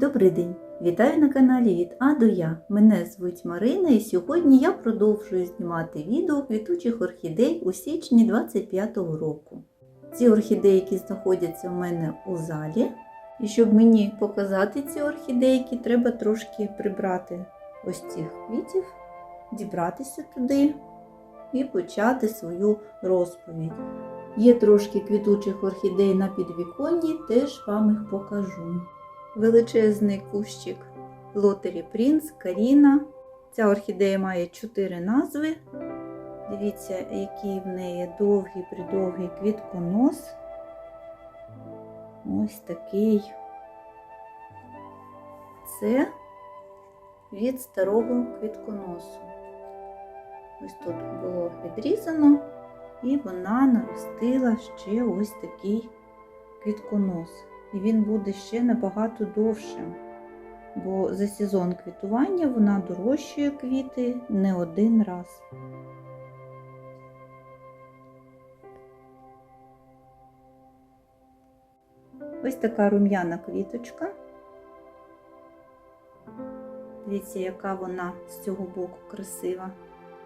Добрий день! Вітаю на каналі від А до Я. Мене звуть Марина і сьогодні я продовжую знімати відео квітучих орхідей у січні 25-го року. Ці орхідейки знаходяться в мене у залі. І щоб мені показати ці орхідейки, треба трошки прибрати ось цих квітів, дібратися туди і почати свою розповідь. Є трошки квітучих орхідей на підвіконні, теж вам їх покажу величезний кущик Лотері Принц, Каріна. Ця орхідея має чотири назви. Дивіться, який в неї довгий придовгий квітконос. Ось такий. Це від старого квітконосу. Ось тут було відрізано, і вона наростила ще ось такий квітконос і він буде ще набагато довшим. Бо за сезон квітування вона дорощує квіти не один раз. Ось така рум'яна квіточка. Дивіться, яка вона з цього боку красива.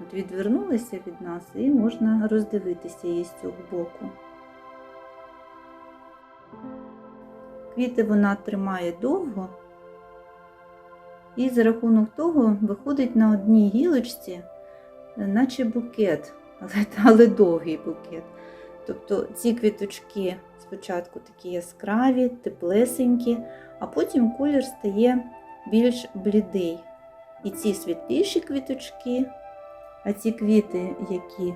От відвернулася від нас і можна роздивитися її з цього боку. Квіти вона тримає довго, і за рахунок того виходить на одній гілочці, наче букет, але, але довгий букет. Тобто ці квіточки спочатку такі яскраві, теплесенькі, а потім колір стає більш блідий. І ці світліші квіточки, а ці квіти, які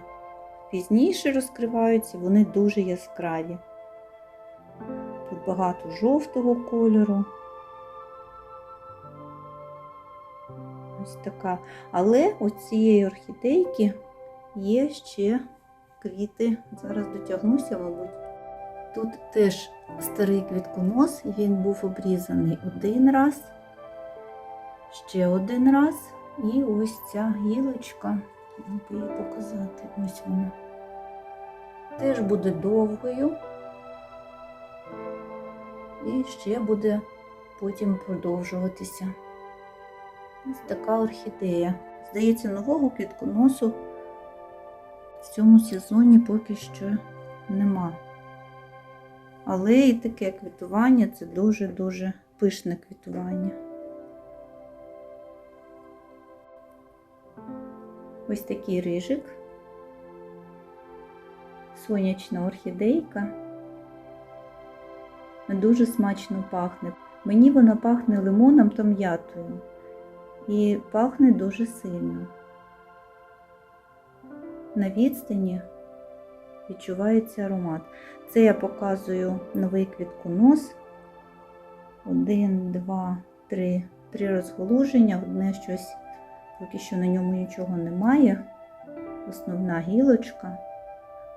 пізніше розкриваються, вони дуже яскраві. Багато жовтого кольору. Ось така. Але у цієї орхідейки є ще квіти. Зараз дотягнуся, мабуть. Тут теж старий квітконос, він був обрізаний один раз, ще один раз. І ось ця гілочка, її показати, ось вона. Теж буде довгою і ще буде потім продовжуватися. Ось така орхідея. Здається, нового квітконосу в цьому сезоні поки що нема. Але і таке квітування це дуже-дуже пишне квітування. Ось такий рижик, сонячна орхідейка дуже смачно пахне. Мені вона пахне лимоном та м'ятою і пахне дуже сильно. На відстані відчувається аромат. Це я показую новий квітконос. Один, два, три, три розголуження, одне щось, поки що на ньому нічого немає. Основна гілочка.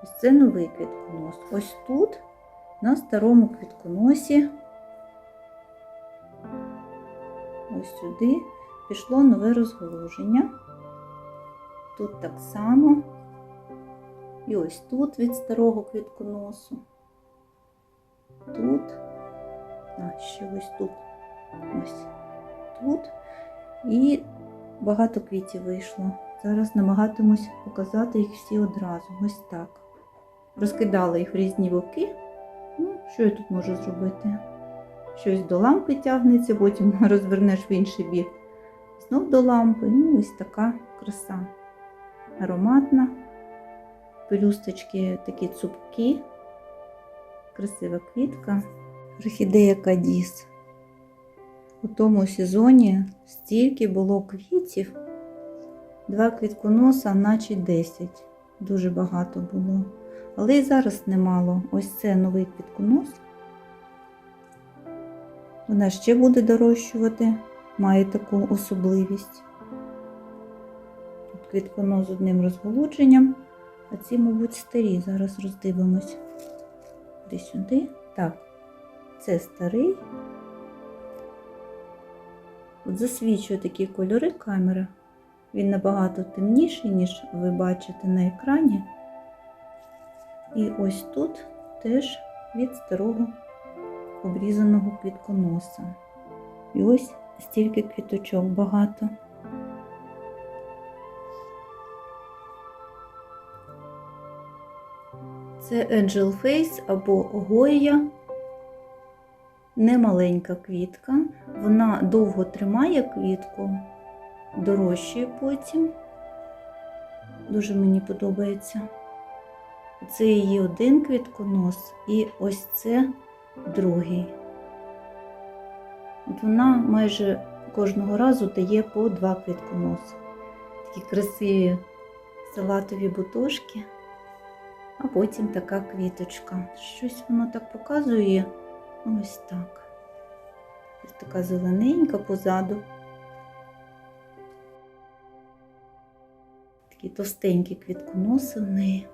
Ось це новий квітконос. Ось тут на старому квітконосі. Ось сюди пішло нове розголуження. Тут так само. І ось тут від старого квітконосу. Тут, а ще ось тут, ось тут. І багато квітів вийшло. Зараз намагатимусь показати їх всі одразу. Ось так. Розкидала їх в різні боки. Що я тут можу зробити? Щось до лампи тягнеться, потім розвернеш в інший бік. Знов до лампи. Ну, ось така краса. Ароматна. Пелюсточки такі цупкі, красива квітка. Орхідея Кадіс. У тому сезоні стільки було квітів, два квітконоса, наче 10. Дуже багато було. Але і зараз немало. Ось це новий квітконос. Вона ще буде дорощувати, має таку особливість. Квітконос з одним розголудженням, а ці, мабуть, старі. Зараз роздивимось. Де сюди. Так, це старий. От засвічує такі кольори камера. Він набагато темніший, ніж ви бачите на екрані. І ось тут теж від старого обрізаного квітконоса. І ось стільки квіточок багато. Це Angel Face або Гоя. Немаленька квітка. Вона довго тримає квітку, дорожчає потім. Дуже мені подобається. Це її один квітконос, і ось це другий. От вона майже кожного разу дає по два квітконоси. Такі красиві салатові бутошки, а потім така квіточка. Щось воно так показує ось так. Ось така зелененька позаду. Такі товстенькі квітконоси в неї.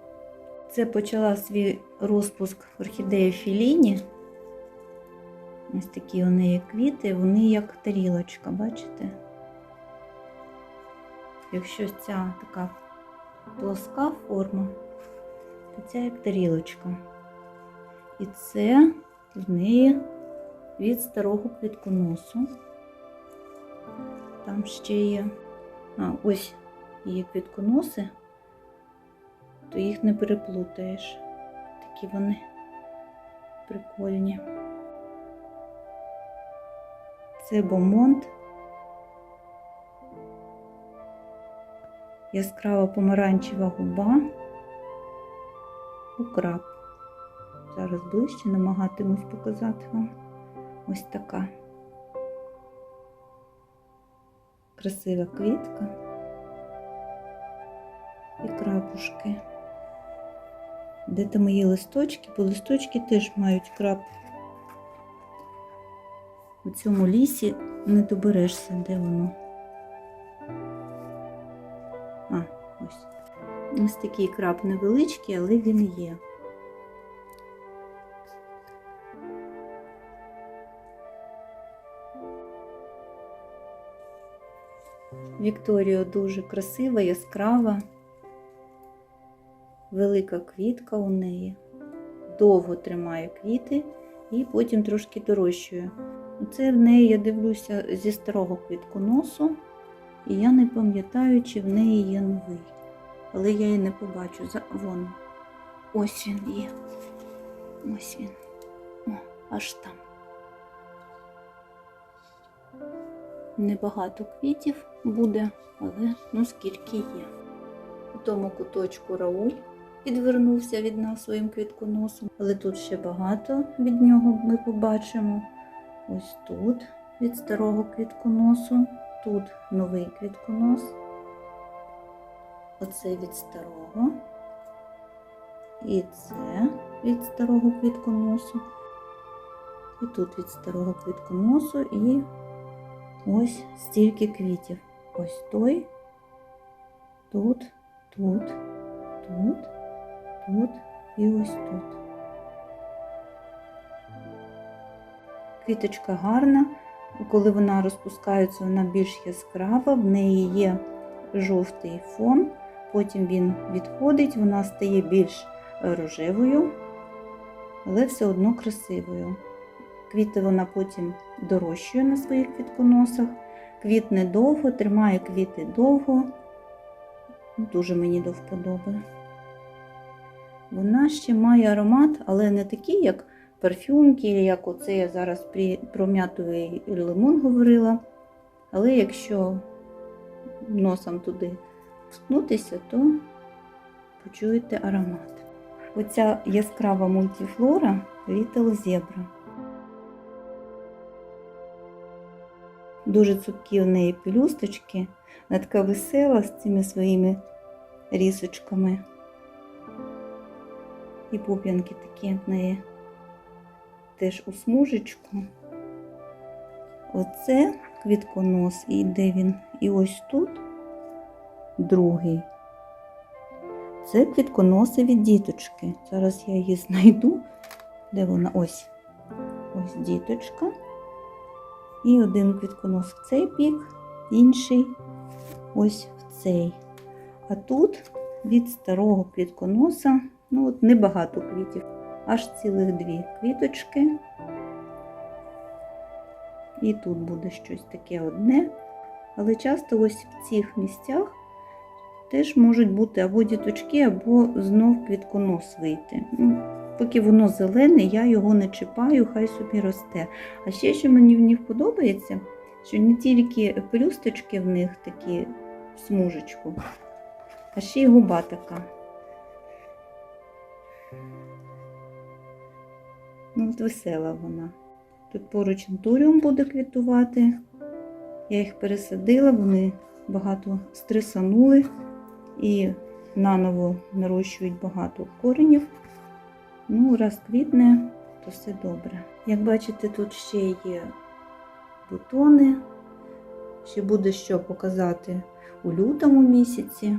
Це почала свій розпуск орхідея Філіні. Ось такі у неї квіти, вони як тарілочка, бачите? Якщо ця така плоска форма, то ця як тарілочка. І це в неї від старого квітконосу. Там ще є. А, ось її квітконоси, то їх не переплутаєш. Такі вони прикольні. Це бомонт. Яскрава помаранчева губа. Украб. Зараз ближче намагатимусь показати вам. Ось така красива квітка і крапушки. Де там мої листочки, бо листочки теж мають крап. У цьому лісі не доберешся, де воно. А, ось. Ось такий краб невеличкий, але він є. Вікторія дуже красива, яскрава, велика квітка у неї, довго тримає квіти і потім трошки дорощує. Це в неї, я дивлюся, зі старого квітконосу, і я не пам'ятаю, чи в неї є новий. Але я її не побачу. Вон. Ось він є. Ось він. О, аж там. Небагато квітів буде, але ну скільки є. У тому куточку Рауль відвернувся від нас своїм квітконосом, але тут ще багато від нього ми побачимо. Ось тут від старого квітконосу, тут новий квітконос. Оце від старого. І це від старого квітконосу. І тут від старого квітконосу і ось стільки квітів. Ось той, тут, тут, тут, тут і ось тут. Квіточка гарна, коли вона розпускається, вона більш яскрава, в неї є жовтий фон, потім він відходить, вона стає більш рожевою, але все одно красивою. Квіти вона потім дорощує на своїх квітконосах, квітне довго, тримає квіти довго, дуже мені до вподоби. Вона ще має аромат, але не такий, як парфюмки, як оце я зараз про м'ятовий лимон говорила. Але якщо носом туди вткнутися, то почуєте аромат. Оця яскрава мультифлора Little Zebra. Дуже цупкі у неї пелюсточки, вона така весела з цими своїми рісочками. І пуп'янки такі в неї теж у смужечку. Оце квітконос, і де він? І ось тут другий. Це квітконоси від діточки. Зараз я її знайду. Де вона? Ось. Ось діточка. І один квітконос в цей бік, інший ось в цей. А тут від старого квітконоса, ну от небагато квітів, аж цілих дві квіточки. І тут буде щось таке одне. Але часто ось в цих місцях теж можуть бути або діточки, або знов квітконос вийти. Ну, поки воно зелене, я його не чіпаю, хай собі росте. А ще, що мені в них подобається, що не тільки пелюсточки в них такі в смужечку, а ще й губа така. От весела вона. Тут поруч антуріум буде квітувати. Я їх пересадила, вони багато стресанули і наново нарощують багато коренів. Ну, раз квітне, то все добре. Як бачите, тут ще є бутони. Ще буде що показати у лютому місяці.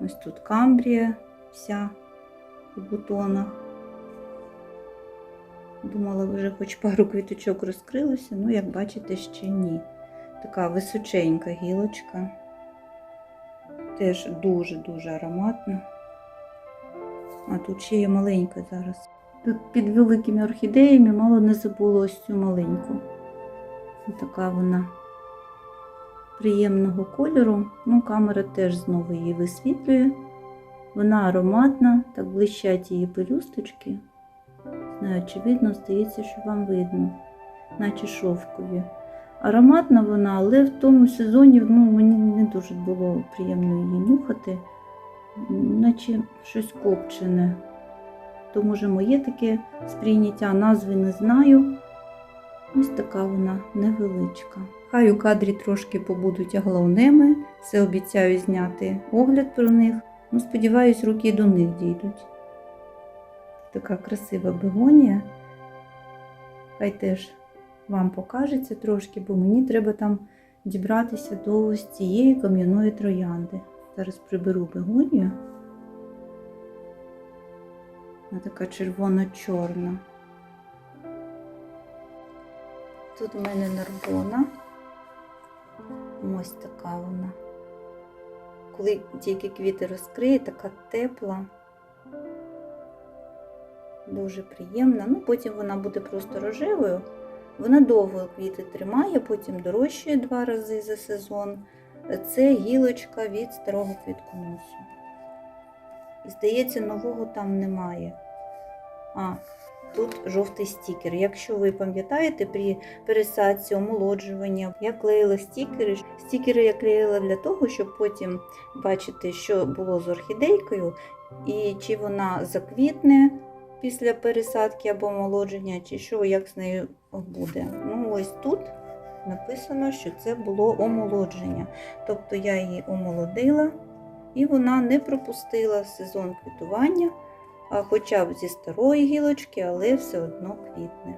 Ось тут камбрія вся у бутонах. Думала, вже хоч пару квіточок розкрилося, ну, як бачите, ще ні. Така височенька гілочка. Теж дуже-дуже ароматна. А тут ще є маленька зараз. Тут під великими орхідеями мало не забула ось цю маленьку. Така вона приємного кольору. Ну, камера теж знову її висвітлює. Вона ароматна, так блищать її пелюсточки. Не очевидно, здається, що вам видно, наче шовкові. Ароматна вона, але в тому сезоні ну, мені не дуже було приємно її нюхати, наче щось копчене. То, може, моє таке сприйняття, назви не знаю. Ось така вона невеличка. Хай у кадрі трошки побудуть аглаунеми, все обіцяю зняти огляд про них. Ну, сподіваюсь, руки до них дійдуть. Така красива бегонія. Хай теж вам покажеться трошки, бо мені треба там дібратися до ось цієї кам'яної троянди. Зараз приберу бегонію. Вона така червоно-чорна. Тут в мене нарбона. Ось така вона. Коли тільки квіти розкриє, така тепла. Дуже приємна. Ну, потім вона буде просто рожевою. Вона довго квіти тримає, потім дорожчає два рази за сезон. Це гілочка від старого квітконосу. Здається, нового там немає. А, тут жовтий стікер. Якщо ви пам'ятаєте, при пересадці, омолоджування я клеїла стікери. Стікери я клеїла для того, щоб потім бачити, що було з орхідейкою, і чи вона заквітне після пересадки або омолодження, чи що, як з нею буде. Ну, ось тут написано, що це було омолодження. Тобто я її омолодила, і вона не пропустила сезон квітування, а хоча б зі старої гілочки, але все одно квітне.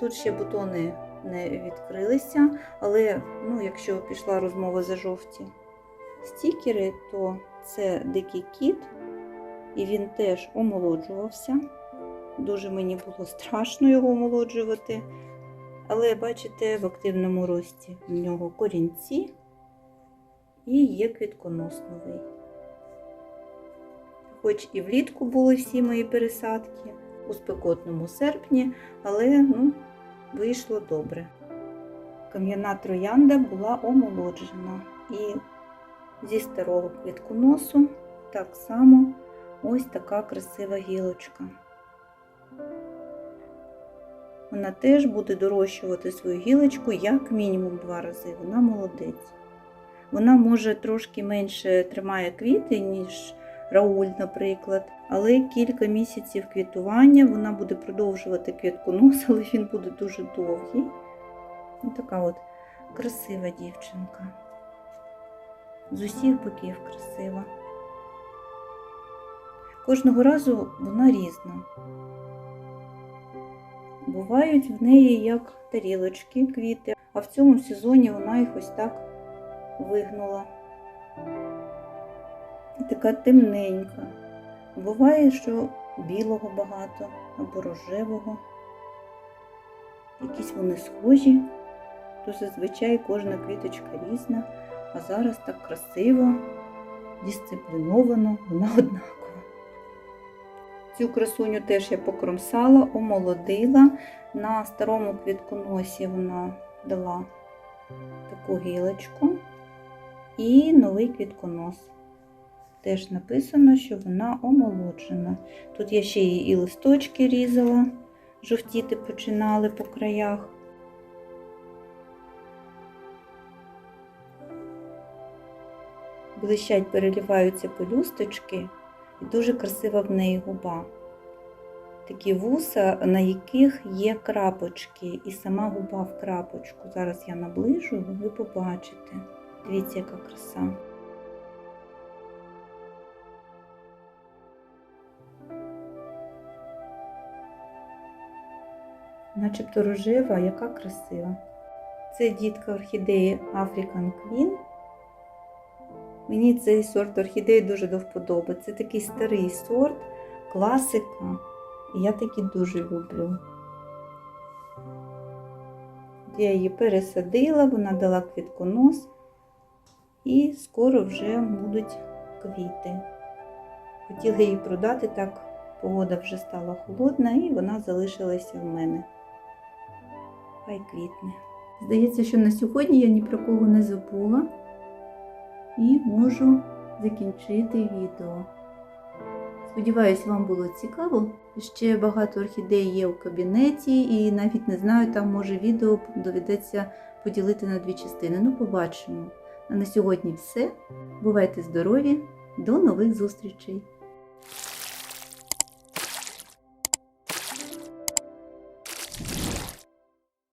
Тут ще бутони не відкрилися, але ну, якщо пішла розмова за жовті стікери, то це дикий кіт, і він теж омолоджувався. Дуже мені було страшно його омолоджувати. Але бачите, в активному рості в нього корінці і є квітконос новий. Хоч і влітку були всі мої пересадки у спекотному серпні, але ну, вийшло добре. Кам'яна троянда була омолоджена. І зі старого квітконосу так само ось така красива гілочка. Вона теж буде дорощувати свою гілочку як мінімум два рази. Вона молодець. Вона може трошки менше тримає квіти, ніж Рауль, наприклад, але кілька місяців квітування вона буде продовжувати квітконос, але він буде дуже довгий. Ось така от красива дівчинка. З усіх боків красива. Кожного разу вона різна. Бувають в неї як тарілочки, квіти, а в цьому сезоні вона їх ось так вигнула. І така темненька. Буває, що білого багато або рожевого. Якісь вони схожі, то зазвичай кожна квіточка різна, а зараз так красиво, дисципліновано, вона однакова. Цю красуню теж я покромсала, омолодила. На старому квітконосі вона дала таку гілочку і новий квітконос. Теж написано, що вона омолоджена. Тут я ще її і листочки різала, жовтіти починали по краях. Блищать, переливаються пелюсточки, і дуже красива в неї губа. Такі вуса, на яких є крапочки, і сама губа в крапочку. Зараз я наближу, ви побачите. Дивіться, яка краса. Начебто рожева, яка красива. Це дітка орхідеї African Queen. Мені цей сорт орхідеї дуже до вподоби. Це такий старий сорт, класика. І я такі дуже люблю. Я її пересадила, вона дала квітконос, і скоро вже будуть квіти. Хотіла її продати, так погода вже стала холодна, і вона залишилася в мене. Хай квітне. Здається, що на сьогодні я ні про кого не забула і можу закінчити відео. Сподіваюсь, вам було цікаво. Ще багато орхідей є у кабінеті, і навіть не знаю, там може відео доведеться поділити на дві частини. Ну, побачимо. А на сьогодні все. Бувайте здорові, до нових зустрічей!